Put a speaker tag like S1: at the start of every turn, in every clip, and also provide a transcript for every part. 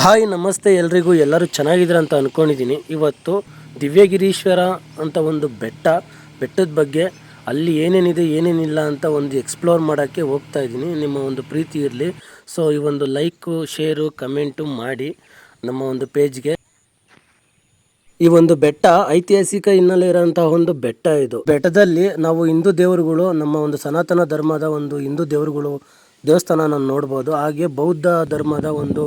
S1: Hi, ನಮಸ್ತೆ ಎಲ್ರಿಗೂ. ಎಲ್ಲರೂ ಚೆನ್ನಾಗಿದ್ದೀರ ಅಂತ ಅಂದ್ಕೊಂಡಿದ್ದೀನಿ ಇವತ್ತು ದಿವ್ಯಗಿರೀಶ್ವರ ಅಂತ ಒಂದು ಬೆಟ್ಟ, ಬೆಟ್ಟದ ಬಗ್ಗೆ ಅಲ್ಲಿ ಏನೇನಿದೆ, ಏನೇನಿಲ್ಲ ಅಂತ ಒಂದು ಎಕ್ಸ್ಪ್ಲೋರ್ ಮಾಡೋಕ್ಕೆ ಹೋಗ್ತಾ ಇದ್ದೀನಿ. ನಿಮ್ಮ ಒಂದು ಪ್ರೀತಿ ಇರಲಿ. ಸೊ ಈ ಒಂದು ಲೈಕು ಶೇರು ಕಮೆಂಟು ಮಾಡಿ ನಮ್ಮ ಒಂದು ಪೇಜ್ಗೆ ಈ ಒಂದು ಬೆಟ್ಟ ಐತಿಹಾಸಿಕ ಹಿನ್ನೆಲೆ ಇರೋಂತಹ ಒಂದು ಬೆಟ್ಟ ಇದು. ಬೆಟ್ಟದಲ್ಲಿ ನಾವು ಹಿಂದೂ ದೇವರುಗಳು, ನಮ್ಮ ಒಂದು ಸನಾತನ ಧರ್ಮದ ಒಂದು ಹಿಂದೂ ದೇವರುಗಳು ದೇವಸ್ಥಾನ ನೋಡ್ಬೋದು. ಹಾಗೆ ಬೌದ್ಧ ಧರ್ಮದ ಒಂದು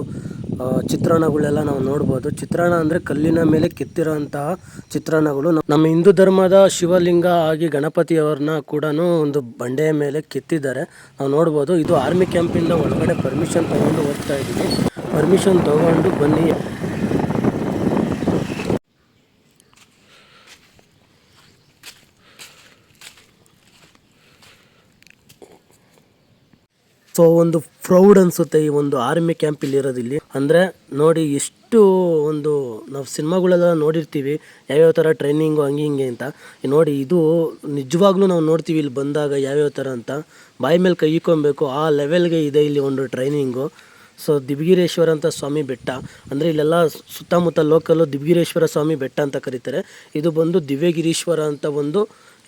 S1: ಚಿತ್ರಣಗಳೆಲ್ಲ ನಾವು ನೋಡ್ಬೋದು. ಚಿತ್ರಣ ಅಂದರೆ ಕಲ್ಲಿನ ಮೇಲೆ ಕೆತ್ತಿರೋಂತಹ ಚಿತ್ರಣಗಳು ನಮ್ಮ- ಹಿಂದೂ ಧರ್ಮದ ಶಿವಲಿಂಗ ಆಗಿ ಗಣಪತಿಯವ್ರನ್ನ ಕೂಡ ಒಂದು ಬಂಡೆಯ ಮೇಲೆ ಕೆತ್ತಿದ್ದಾರೆ. ನಾವು ನೋಡ್ಬೋದು, ಇದು ಆರ್ಮಿ ಕ್ಯಾಂಪಿಂದ ಒಳಗಡೆ ಪರ್ಮಿಷನ್ ತಗೊಂಡು ಹೋಗ್ತಾ ಇದ್ದೀವಿ. ಪರ್ಮಿಷನ್ ತಗೊಂಡು ಬನ್ನಿ. ಸೊ ಒಂದು ಪ್ರೌಡ್ ಅನ್ಸುತ್ತೆ ಈ ಒಂದು ಆರ್ಮಿ ಕ್ಯಾಂಪ್ ಇಲ್ಲಿ ಇರೋದಿಲ್ಲಿ ಅಂದ್ರೆ ನೋಡಿ ಎಷ್ಟು ಒಂದು ನಾವು ಸಿನಿಮಾಗಳೆಲ್ಲ ನೋಡಿರ್ತೀವಿ, ಯಾವ್ಯಾವ ಥರ ಟ್ರೈನಿಂಗು ಹಂಗೆ ಹಿಂಗೆ ಅಂತ. ನೋಡಿ ಇದು ನಿಜವಾಗ್ಲೂ ನಾವು ನೋಡ್ತೀವಿ ಇಲ್ಲಿ ಬಂದಾಗ ಯಾವ್ಯಾವ ಥರ ಅಂತ. ಬಾಯಿ ಮೇಲೆ ಕೈ ಇಕ್ಕೊಬೇಕು ಆ ಲೆವೆಲ್ಗೆ ಇದೆ ಇಲ್ಲಿ ಒಂದು ಟ್ರೈನಿಂಗು. ಸೊ ದಿಬ್ಗಿರೇಶ್ವರ ಅಂತ ಸ್ವಾಮಿ ಬೆಟ್ಟ, ಅಂದರೆ ಇಲ್ಲೆಲ್ಲ ಸುತ್ತಮುತ್ತ ಲೋಕಲ್ಲು ದಿಬ್ಗಿರೇಶ್ವರ ಸ್ವಾಮಿ ಬೆಟ್ಟ ಅಂತ ಕರೀತಾರೆ. ಇದು ಬಂದು ದಿವ್ಯಗಿರೀಶ್ವರ ಅಂತ ಒಂದು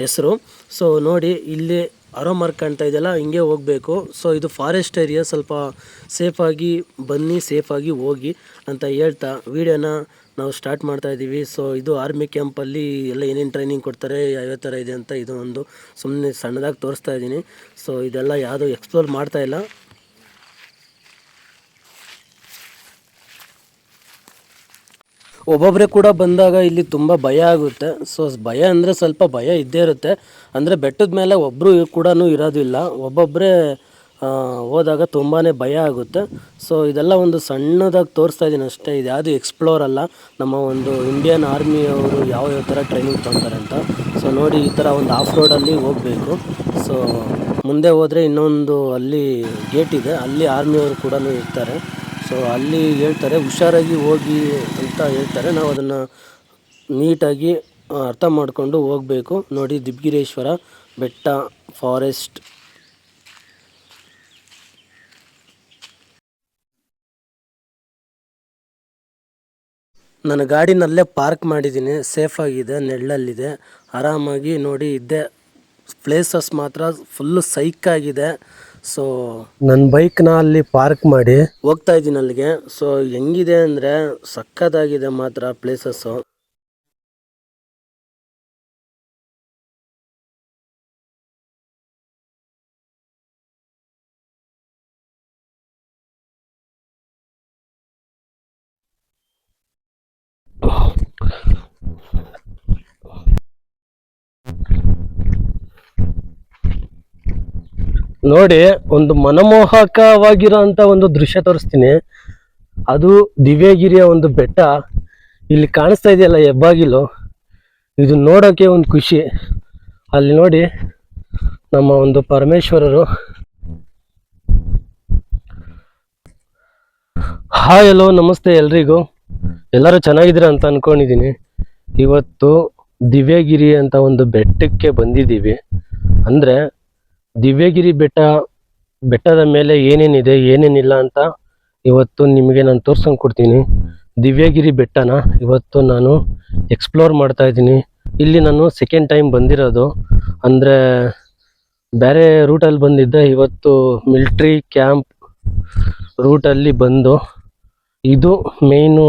S1: ಹೆಸರು. ಸೊ ನೋಡಿ ಇಲ್ಲಿ ಅರೋ ಮಾರ್ಕ್ ಕಾಣ್ತಾ ಇದೆಯಲ್ಲ, ಹಿಂಗೆ ಹೋಗಬೇಕು. ಸೊ ಇದು ಫಾರೆಸ್ಟ್ ಏರಿಯಾ ಸ್ವಲ್ಪ ಸೇಫಾಗಿ ಬನ್ನಿ ಸೇಫಾಗಿ ಹೋಗಿ ಅಂತ ಹೇಳ್ತಾ ವಿಡಿಯೋನ ನಾವು ಸ್ಟಾರ್ಟ್ ಮಾಡ್ತಾ ಇದ್ದೀವಿ ಸೊ ಇದು ಆರ್ಮಿ ಕ್ಯಾಂಪಲ್ಲಿ ಎಲ್ಲ ಏನೇನು ಟ್ರೈನಿಂಗ್ ಕೊಡ್ತಾರೆ ಯಾವ್ಯಾವ ಥರ ಇದೆ ಅಂತ ಇದು ಒಂದು ಸುಮ್ಮನೆ ಸಣ್ಣದಾಗಿ ತೋರಿಸ್ತಾ ಇದ್ದೀನಿ ಸೊ ಇದೆಲ್ಲ ಯಾವುದೂ ಎಕ್ಸ್ಪ್ಲೋರ್ ಮಾಡ್ತಾ ಇಲ್ಲ. ಒಬ್ಬೊಬ್ಬರೇ ಕೂಡ ಬಂದಾಗ ಇಲ್ಲಿ ತುಂಬ ಭಯ ಆಗುತ್ತೆ. ಸೊ ಭಯ ಅಂದರೆ ಸ್ವಲ್ಪ ಭಯ ಇದ್ದೇ ಇರುತ್ತೆ. ಅಂದರೆ ಬೆಟ್ಟದ ಮೇಲೆ ಒಬ್ಬರು ಕೂಡ ಇರೋದಿಲ್ಲ. ಒಬ್ಬೊಬ್ಬರೇ ಹೋದಾಗ ತುಂಬಾ ಭಯ ಆಗುತ್ತೆ. ಸೊ ಇದೆಲ್ಲ ಒಂದು ಸಣ್ಣದಾಗಿ ತೋರಿಸ್ತಾ ಇದ್ದೀನಿ ಅಷ್ಟೇ. ಇದು ಯಾವುದು ಎಕ್ಸ್ಪ್ಲೋರ್ ಅಲ್ಲ. ನಮ್ಮ ಒಂದು ಇಂಡಿಯನ್ ಆರ್ಮಿಯವರು ಯಾವ ಯಾವ ಥರ ಟ್ರೈನಿಂಗ್ ತೊಗೊತಾರೆ ಅಂತ. ಸೊ ನೋಡಿ ಈ ಥರ ಒಂದು ಆಫ್ ರೋಡಲ್ಲಿ ಹೋಗಬೇಕು. ಸೊ ಮುಂದೆ ಹೋದರೆ ಇನ್ನೊಂದು ಅಲ್ಲಿ ಗೇಟ್ ಇದೆ. ಅಲ್ಲಿ ಆರ್ಮಿಯವರು ಕೂಡ ಇರ್ತಾರೆ. ಸೊ ಅಲ್ಲಿ ಹೇಳ್ತಾರೆ, ಹುಷಾರಾಗಿ ಹೋಗಿ ಅಂತ ಹೇಳ್ತಾರೆ. ನಾವು ಅದನ್ನು ನೀಟಾಗಿ ಅರ್ಥ ಮಾಡಿಕೊಂಡು ಹೋಗಬೇಕು. ನೋಡಿ, ದಿಬ್ಗಿರೇಶ್ವರ ಬೆಟ್ಟ ಫಾರೆಸ್ಟ್. ನನ್ನ ಗಾಡಿನಲ್ಲೇ ಪಾರ್ಕ್ ಮಾಡಿದ್ದೀನಿ. ಸೇಫಾಗಿದೆ ನೆಳ್ಳಲ್ಲಿದೆ. ಆರಾಮಾಗಿ ನೋಡಿ, ಇದ್ದೆ ಪ್ಲೇಸಸ್ ಮಾತ್ರ ಫುಲ್ಲು ಸೈಕಾಗಿದೆ ಸೊ ನನ್ನ ಬೈಕ್ನ ಅಲ್ಲಿ ಪಾರ್ಕ್ ಮಾಡಿ ಹೋಗ್ತಾ ಇದ್ದೀನಿ ಅಲ್ಲಿಗೆ. ಸೊ ಹೆಂಗಿದೆ ಅಂದರೆ ಸಕ್ಕತ್ತಾಗಿದೆ ಮಾತ್ರ ಪ್ಲೇಸಸ್ಸು ನೋಡಿ, ಒಂದು ಮನಮೋಹಕವಾಗಿರೋಂಥ ಒಂದು ದೃಶ್ಯ ತೋರಿಸ್ತೀನಿ. ಅದು ದಿವ್ಯಗಿರಿಯ ಒಂದು ಬೆಟ್ಟ. ಇಲ್ಲಿ ಕಾಣಿಸ್ತಾ ಇದೆಯಲ್ಲ ಹೆಬ್ಬಾಗಿಲು. ಇದು ನೋಡೋಕೆ ಒಂದು ಖುಷಿ. ಅಲ್ಲಿ ನೋಡಿ, ನಮ್ಮ ಒಂದು ಪರಮೇಶ್ವರರು. ಹಾಯ್, ಹಲೋ, ನಮಸ್ತೆ ಎಲ್ರಿಗೂ. ಎಲ್ಲರೂ ಚೆನ್ನಾಗಿದ್ದೀರಾ ಅಂತ ಅನ್ಕೊಂಡಿದ್ದೀನಿ. ಇವತ್ತು ದಿವ್ಯಗಿರಿ ಅಂತ ಒಂದು ಬೆಟ್ಟಕ್ಕೆ ಬಂದಿದ್ದೀವಿ. ಅಂದರೆ ದಿವ್ಯಗಿರಿ ಬೆಟ್ಟ, ಬೆಟ್ಟದ ಮೇಲೆ ಏನೇನಿದೆ, ಏನೇನಿಲ್ಲ ಅಂತ ಇವತ್ತು ನಿಮಗೆ ನಾನು ತೋರ್ಸ್ಕೊಂಡು ಕೊಡ್ತೀನಿ. ದಿವ್ಯಗಿರಿ ಬೆಟ್ಟನ ಇವತ್ತು ನಾನು ಎಕ್ಸ್ಪ್ಲೋರ್ ಮಾಡ್ತಾ ಇದ್ದೀನಿ. ಇಲ್ಲಿ ನಾನು ಸೆಕೆಂಡ್ ಟೈಮ್ ಬಂದಿರೋದು. ಅಂದರೆ ಬೇರೆ ರೂಟಲ್ಲಿ ಬಂದಿದ್ದೆ. ಇವತ್ತು ಮಿಲ್ಟ್ರಿ ಕ್ಯಾಂಪ್ ರೂಟಲ್ಲಿ ಬಂದು ಇದು ಮೇಯ್ನು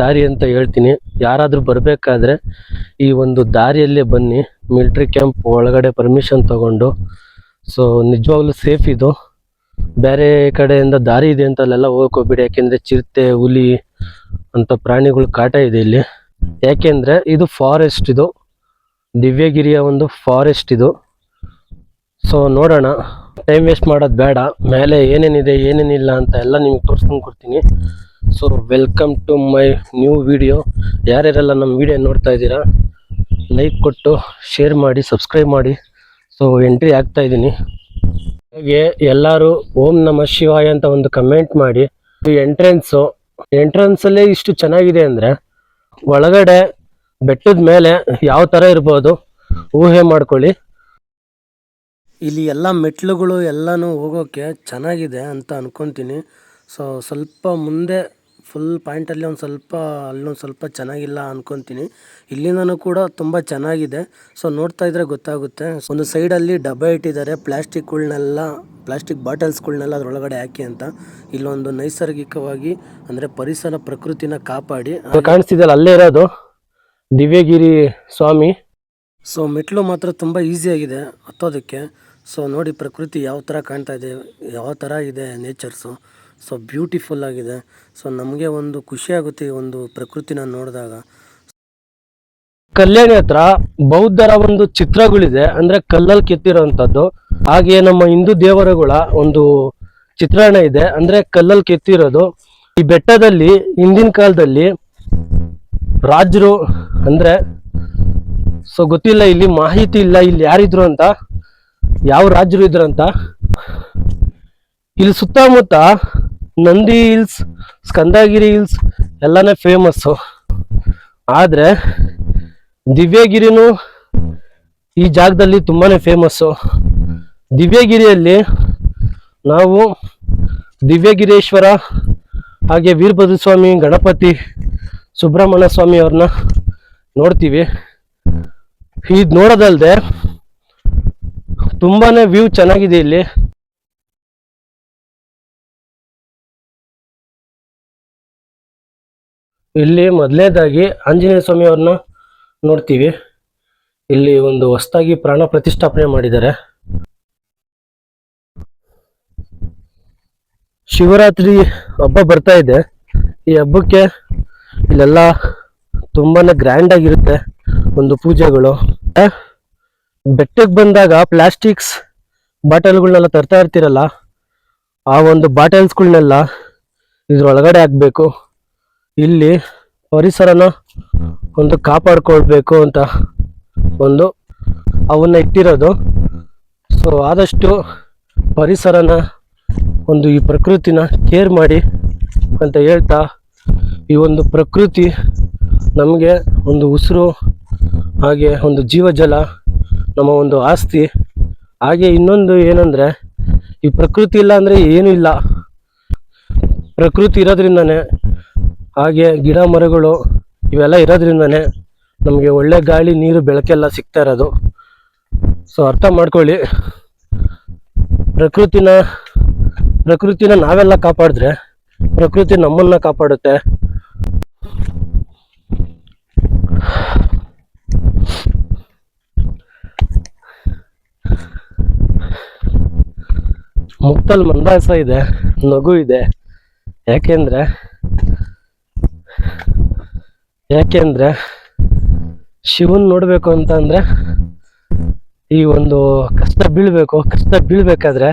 S1: ದಾರಿ ಅಂತ ಹೇಳ್ತೀನಿ. ಯಾರಾದರೂ ಬರಬೇಕಾದ್ರೆ ಈ ಒಂದು ದಾರಿಯಲ್ಲೇ ಬನ್ನಿ. ಮಿಲ್ಟ್ರಿ ಕ್ಯಾಂಪ್ ಒಳಗಡೆ ಪರ್ಮಿಷನ್ ತಗೊಂಡು ಸೊ ನಿಜವಾಗ್ಲೂ ಸೇಫ್ ಇದು. ಬೇರೆ ಕಡೆಯಿಂದ ದಾರಿ ಇದೆ ಅಂತ ಅಲ್ಲೆಲ್ಲ ಹೋಗ್ಕೋಬೇಡಿ. ಯಾಕೆಂದರೆ ಚಿರತೆ, ಹುಲಿ ಅಂತ ಪ್ರಾಣಿಗಳು ಕಾಟ ಇದೆ ಇಲ್ಲಿ. ಯಾಕೆಂದರೆ ಇದು ಫಾರೆಸ್ಟ್ ಇದು. ದಿವ್ಯಗಿರಿಯ ಒಂದು ಫಾರೆಸ್ಟ್ ಇದು. ಸೊ ನೋಡೋಣ. ಟೈಮ್ ವೇಸ್ಟ್ ಮಾಡೋದು ಬೇಡ. ಮೇಲೆ ಏನೇನಿದೆ, ಏನೇನಿಲ್ಲ ಅಂತ ಎಲ್ಲ ನಿಮ್ಗೆ ತೋರಿಸ್ಕೊಂಡು ಕೊಡ್ತೀನಿ. So welcome to my new video ಯಾರ್ಯಾರೆಲ್ಲ ನಮ್ಮ ವಿಡಿಯೋ ನೋಡ್ತಾ ಇದ್ದೀರಾ ಲೈಕ್ ಕೊಟ್ಟು ಶೇರ್ ಮಾಡಿ ಸಬ್ಸ್ಕ್ರೈಬ್ ಮಾಡಿ. ಸೊ ಎಂಟ್ರಿ ಆಗ್ತಾ ಇದ್ದೀನಿ. ಹಾಗೆ ಎಲ್ಲರೂ ಓಂ ನಮ ಶಿವಾಯ ಅಂತ ಒಂದು ಕಮೆಂಟ್ ಮಾಡಿ. ಎಂಟ್ರೆನ್ಸು ಎಂಟ್ರೆನ್ಸಲ್ಲೇ ಇಷ್ಟು ಚೆನ್ನಾಗಿದೆ ಅಂದರೆ ಒಳಗಡೆ ಬೆಟ್ಟದ ಮೇಲೆ ಯಾವ ಥರ ಇರ್ಬೋದು ಊಹೆ ಮಾಡ್ಕೊಳ್ಳಿ. ಇಲ್ಲಿ ಎಲ್ಲ ಮೆಟ್ಲುಗಳು ಎಲ್ಲನೂ ಹೋಗೋಕ್ಕೆ ಚೆನ್ನಾಗಿದೆ ಅಂತ ಅಂದ್ಕೊತೀನಿ ಸೊ ಸ್ವಲ್ಪ ಮುಂದೆ ಫುಲ್ ಪಾಯಿಂಟಲ್ಲಿ ಒಂದು ಸ್ವಲ್ಪ ಅಲ್ಲೊಂದು ಸ್ವಲ್ಪ ಚೆನ್ನಾಗಿಲ್ಲ ಅಂದ್ಕೊತೀನಿ ಇಲ್ಲಿಂದನೂ ಕೂಡ ತುಂಬ ಚೆನ್ನಾಗಿದೆ. ಸೊ ನೋಡ್ತಾ ಇದ್ರೆ ಗೊತ್ತಾಗುತ್ತೆ. ಒಂದು ಸೈಡಲ್ಲಿ ಡಬ್ಬ ಇಟ್ಟಿದ್ದಾರೆ. ಪ್ಲ್ಯಾಸ್ಟಿಕ್ಗಳನ್ನೆಲ್ಲ ಪ್ಲಾಸ್ಟಿಕ್ ಬಾಟಲ್ಸ್ಗಳ್ನೆಲ್ಲ ಅದರೊಳಗಡೆ ಹಾಕಿ ಅಂತ. ಇಲ್ಲೊಂದು ನೈಸರ್ಗಿಕವಾಗಿ ಅಂದರೆ ಪರಿಸರ ಪ್ರಕೃತಿನ ಕಾಪಾಡಿ. ಕಾಣಿಸ್ತಿದ್ದಲ್ಲ ಅಲ್ಲೇ ಇರೋದು? ದಿವ್ಯಗಿರಿ ಸ್ವಾಮಿ. ಸೊ ಮೆಟ್ಲು ಮಾತ್ರ ತುಂಬ ಈಸಿಯಾಗಿದೆ ಹತ್ತೋದಕ್ಕೆ. ಸೊ ನೋಡಿ ಪ್ರಕೃತಿ ಯಾವ ಥರ ಕಾಣ್ತಾ ಇದೆ ಯಾವ ಥರ ಇದೆ ನೇಚರ್ಸು ಸೊ ಬ್ಯೂಟಿಫುಲ್ ಆಗಿದೆ. ಸೊ ನಮಗೆ ಒಂದು ಖುಷಿ ಆಗುತ್ತೆ ಒಂದು ಪ್ರಕೃತಿನ ನೋಡಿದಾಗ. ಕಲ್ಯಾಣಿ ಹತ್ರ ಬೌದ್ಧರ ಒಂದು ಚಿತ್ರಗಳಿದೆ. ಅಂದ್ರೆ ಕಲ್ಲಲ್ಲಿ ಕೆತ್ತಿರೋಂಥದ್ದು. ಹಾಗೆಯೇ ನಮ್ಮ ಹಿಂದೂ ದೇವರುಗಳ ಒಂದು ಚಿತ್ರಣ ಇದೆ. ಅಂದ್ರೆ ಕಲ್ಲಲ್ಲಿ ಕೆತ್ತಿರೋದು. ಈ ಬೆಟ್ಟದಲ್ಲಿ ಹಿಂದಿನ ಕಾಲದಲ್ಲಿ ರಾಜರು, ಅಂದ್ರೆ ಸೊ, ಗೊತ್ತಿಲ್ಲ ಇಲ್ಲಿ ಮಾಹಿತಿ ಇಲ್ಲ ಇಲ್ಲಿ ಯಾರಿದ್ರು ಅಂತ. ಯಾವ ರಾಜರು ಇದ್ರು ಅಂತ. ಇಲ್ಲಿ ಸುತ್ತಮುತ್ತ ನಂದಿ ಹಿಲ್ಸ್, ಸ್ಕಂದಗಿರಿ ಹಿಲ್ಸ್ ಎಲ್ಲಾನೇ ಫೇಮಸ್ಸು ಆದರೆ ದಿವ್ಯಗಿರಿನೂ ಈ ಜಾಗದಲ್ಲಿ ತುಂಬಾ ಫೇಮಸ್ಸು ದಿವ್ಯಗಿರಿಯಲ್ಲಿ ನಾವು ದಿವ್ಯಗಿರೀಶ್ವರ, ಹಾಗೆ ವೀರಭದ್ರ ಸ್ವಾಮಿ ಗಣಪತಿ, ಸುಬ್ರಹ್ಮಣ್ಯ ಸ್ವಾಮಿ ಅವ್ರನ್ನ ನೋಡ್ತೀವಿ. ಇದು ನೋಡೋದಲ್ಲದೆ ತುಂಬಾ ವ್ಯೂ ಚೆನ್ನಾಗಿದೆ ಇಲ್ಲಿ. ಇಲ್ಲಿ ಮೊದಲನೇದಾಗಿ ಆಂಜನೇಯ ಸ್ವಾಮಿ ಅವ್ರನ್ನ ನೋಡ್ತೀವಿ. ಇಲ್ಲಿ ಒಂದು ಹೊಸದಾಗಿ ಪ್ರಾಣ ಪ್ರತಿಷ್ಠಾಪನೆ ಮಾಡಿದ್ದಾರೆ. ಶಿವರಾತ್ರಿ ಹಬ್ಬ ಬರ್ತಾ ಇದೆ. ಈ ಹಬ್ಬಕ್ಕೆ ಇಲ್ಲೆಲ್ಲ ತುಂಬಾ ಗ್ರ್ಯಾಂಡ್ ಆಗಿರುತ್ತೆ ಒಂದು ಪೂಜೆಗಳು. ಬೆಟ್ಟಕ್ಕೆ ಬಂದಾಗ ಪ್ಲಾಸ್ಟಿಕ್ಸ್ ಬಾಟಲ್ಗಳನ್ನೆಲ್ಲ ತರ್ತಾ ಇರ್ತೀರಲ್ಲ, ಆ ಒಂದು ಬಾಟಲ್ಸ್ಗಳನ್ನೆಲ್ಲ ಇದ್ರೊಳಗಡೆ ಹಾಕ್ಬೇಕು. ಇಲ್ಲಿ ಪರಿಸರನ ಒಂದು ಕಾಪಾಡ್ಕೊಳ್ಬೇಕು ಅಂತ ಒಂದು ಅವನ್ನ ಇಟ್ಟಿರೋದು. ಸೊ ಆದಷ್ಟು ಪರಿಸರನ ಒಂದು ಈ ಪ್ರಕೃತಿನ ಕೇರ್ ಮಾಡಿ ಅಂತ ಹೇಳ್ತಾ ಈ ಒಂದು ಪ್ರಕೃತಿ ನಮಗೆ ಒಂದು ಉಸಿರು, ಹಾಗೆ ಒಂದು ಜೀವಜಲ, ನಮ್ಮ ಒಂದು ಆಸ್ತಿ. ಹಾಗೆ ಇನ್ನೊಂದು ಏನಂದರೆ, ಈ ಪ್ರಕೃತಿ ಇಲ್ಲ ಅಂದರೆ ಏನೂ ಇಲ್ಲ. ಪ್ರಕೃತಿ ಇರೋದ್ರಿಂದನೇ ಹಾಗೆ ಗಿಡ ಮರಗಳು ಇವೆಲ್ಲ ಇರೋದ್ರಿಂದನೇ ನಮಗೆ ಒಳ್ಳೆ ಗಾಳಿ, ನೀರು, ಬೆಳಕೆಲ್ಲ ಸಿಗ್ತಾ ಇರೋದು. ಸೊ ಅರ್ಥ ಮಾಡ್ಕೊಳ್ಳಿ. ಪ್ರಕೃತಿನ ಪ್ರಕೃತಿನ ನಾವೆಲ್ಲ ಕಾಪಾಡಿದ್ರೆ, ಪ್ರಕೃತಿ ನಮ್ಮನ್ನ ಕಾಪಾಡುತ್ತೆ. ಮುಕ್ತಲ್ಲಿ ಮಂದಾಸ ಇದೆ, ನಗು ಇದೆ. ಯಾಕೆಂದ್ರೆ ಯಾಕೆಂದ್ರೆ ಶಿವನ್ ನೋಡ್ಬೇಕು ಅಂತ ಅಂದ್ರೆ ಈ ಒಂದು ಕಷ್ಟ ಬೀಳ್ಬೇಕು, ಕಷ್ಟ ಬೀಳ್ಬೇಕಾದ್ರೆ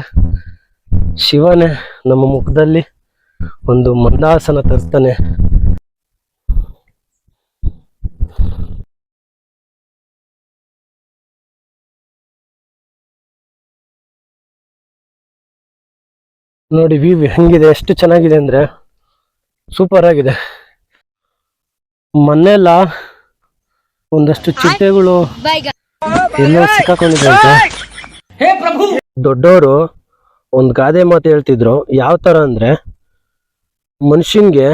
S1: ಶಿವನೇ ನಮ್ಮ ಮುಖದಲ್ಲಿ ಒಂದು ಮಂದಾಸನ ತರಿಸ್ತಾನೆ. ನೋಡಿ ವ್ಯೂ ಹೆಂಗಿದೆ, ಎಷ್ಟು ಚೆನ್ನಾಗಿದೆ ಅಂದ್ರೆ ಸೂಪರ್ ಆಗಿದೆ. ಮೊನ್ನೆಲ್ಲ ಒಂದಷ್ಟು ಚಿಟ್ಟೆಗಳು ಎಲ್ಲೋ ಸಿಕ್ಕಾಕೊಂಡಿದ್ರಂತೆ ದೊಡ್ಡವರು ಒಂದು ಗಾದೆ ಮಾತು ಹೇಳ್ತಿದ್ರು. ಯಾವ ತರ ಅಂದ್ರೆ ಮನುಷ್ಯನ್ಗೆ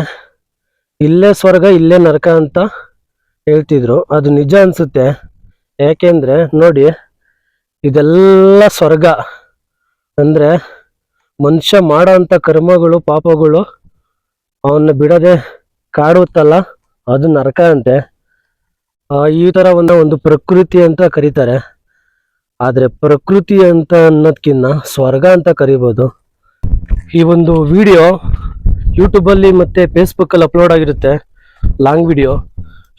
S1: ಇಲ್ಲೇ ಸ್ವರ್ಗ ಇಲ್ಲೇ ನರಕ ಅಂತ ಹೇಳ್ತಿದ್ರು. ಅದು ನಿಜ ಅನ್ಸುತ್ತೆ. ಯಾಕೆಂದ್ರೆ ನೋಡಿ ಇದೆಲ್ಲ ಸ್ವರ್ಗ. ಅಂದ್ರೆ ಮನುಷ್ಯ ಮಾಡೋ ಅಂತ ಕರ್ಮಗಳು ಪಾಪಗಳು ಅವನ್ನ ಬಿಡದೆ ಕಾಡುತ್ತಲ್ಲ. ಅದು ನರಕ ಅಂತೆ. ಈ ಥರ ಒಂದು ಒಂದು ಪ್ರಕೃತಿ ಅಂತ ಕರೀತಾರೆ. ಆದರೆ ಪ್ರಕೃತಿ ಅಂತ ಅನ್ನೋದಕ್ಕಿಂತ ಸ್ವರ್ಗ ಅಂತ ಕರಿಬೋದು. ಈ ಒಂದು ವಿಡಿಯೋ ಯೂಟ್ಯೂಬಲ್ಲಿ ಮತ್ತು ಫೇಸ್ಬುಕ್ಕಲ್ಲಿ ಅಪ್ಲೋಡ್ ಆಗಿರುತ್ತೆ. Long video.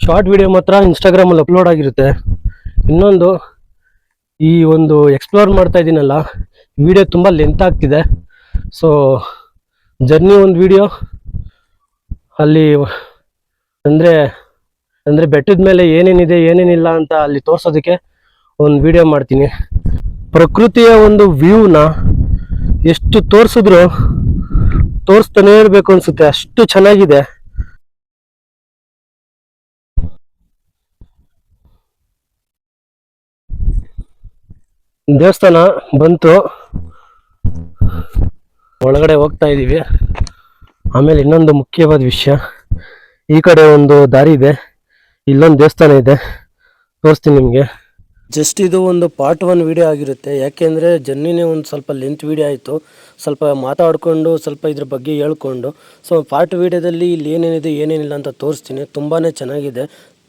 S1: ಶಾರ್ಟ್ ವಿಡಿಯೋ ಮಾತ್ರ ಇನ್ಸ್ಟಾಗ್ರಾಮಲ್ಲಿ ಅಪ್ಲೋಡ್ ಆಗಿರುತ್ತೆ. ಇನ್ನೊಂದು, ಈ ಒಂದು ಎಕ್ಸ್ಪ್ಲೋರ್ ಮಾಡ್ತಾ ಇದ್ದೀನಲ್ಲ ವಿಡಿಯೋ ತುಂಬ ಲೆಂತ್ ಆಗ್ತಿದೆ. ಸೊ ಜರ್ನಿ ಒಂದು ವಿಡಿಯೋ. ಅಲ್ಲಿ ಅಂದರೆ ಅಂದರೆ ಬೆಟ್ಟದ ಮೇಲೆ ಏನೇನಿದೆ, ಏನೇನಿಲ್ಲ ಅಂತ ಅಲ್ಲಿ ತೋರ್ಸೋದಕ್ಕೆ ಒಂದು ವಿಡಿಯೋ ಮಾಡ್ತೀನಿ. ಪ್ರಕೃತಿಯ ಒಂದು ವ್ಯೂನ ಎಷ್ಟು ತೋರಿಸಿದ್ರು ತೋರಿಸ್ತಾನೆ ಇರಬೇಕು ಅನ್ಸುತ್ತೆ, ಅಷ್ಟು ಚೆನ್ನಾಗಿದೆ. ದೇವಸ್ಥಾನ ಬಂತು. ಒಳಗಡೆ ಹೋಗ್ತಾ ಇದ್ದೀವಿ ಆಮೇಲೆ ಇನ್ನೊಂದು ಮುಖ್ಯವಾದ ವಿಷಯ. ಈ ಕಡೆ ಒಂದು ದಾರಿ ಇದೆ. ಇಲ್ಲೊಂದು ದೇವಸ್ಥಾನ ಇದೆ. ತೋರಿಸ್ತೀನಿ ನಿಮಗೆ. ಜಸ್ಟ್ ಇದು ಒಂದು ಪಾರ್ಟ್ ಒನ್ ವಿಡಿಯೋ ಆಗಿರುತ್ತೆ. ಯಾಕೆಂದರೆ ಜರ್ನಿನೇ ಒಂದು ಸ್ವಲ್ಪ ಲೆಂತ್ ವಿಡಿಯೋ ಆಯಿತು. ಸ್ವಲ್ಪ ಮಾತಾಡಿಕೊಂಡು, ಸ್ವಲ್ಪ ಇದ್ರ ಬಗ್ಗೆ ಹೇಳ್ಕೊಂಡು. ಸೊ ಪಾರ್ಟ್ ವಿಡಿಯೋದಲ್ಲಿ ಇಲ್ಲಿ ಏನೇನಿದೆ, ಏನೇನಿಲ್ಲ ಅಂತ ತೋರಿಸ್ತೀನಿ. ತುಂಬಾ ಚೆನ್ನಾಗಿದೆ.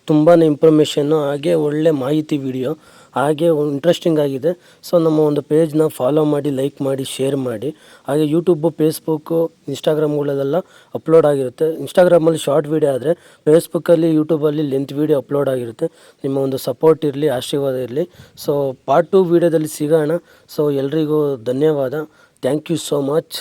S1: ತುಂಬಾ ಇನ್ಫಾರ್ಮೇಷನ್ನು ಹಾಗೆ ಒಳ್ಳೆ ಮಾಹಿತಿ ವಿಡಿಯೋ ಹಾಗೆ ಇಂಟ್ರೆಸ್ಟಿಂಗ್ ಆಗಿದೆ. ಸೊ ನಮ್ಮ ಒಂದು ಪೇಜ್ನ ಫಾಲೋ ಮಾಡಿ ಲೈಕ್ ಮಾಡಿ ಶೇರ್ ಮಾಡಿ. ಹಾಗೆ ಯೂಟ್ಯೂಬು ಫೇಸ್ಬುಕ್ಕು ಇನ್ಸ್ಟಾಗ್ರಾಮ್ಗಳಲ್ಲೆಲ್ಲ ಅಪ್ಲೋಡ್ ಆಗಿರುತ್ತೆ. ಇನ್ಸ್ಟಾಗ್ರಾಮಲ್ಲಿ ಶಾರ್ಟ್ ವೀಡಿಯೋ ಆದರೆ ಫೇಸ್ಬುಕ್ಕಲ್ಲಿ ಯೂಟ್ಯೂಬಲ್ಲಿ ಲೆಂತ್ ವೀಡಿಯೋ ಅಪ್ಲೋಡ್ ಆಗಿರುತ್ತೆ. ನಿಮ್ಮ ಒಂದು ಸಪೋರ್ಟ್ ಇರಲಿ, ಆಶೀರ್ವಾದ ಇರಲಿ. ಸೊ ಪಾರ್ಟ್ ಟು ವೀಡಿಯೋದಲ್ಲಿ ಸಿಗೋಣ. ಸೊ ಎಲ್ರಿಗೂ ಧನ್ಯವಾದ. Thank you so much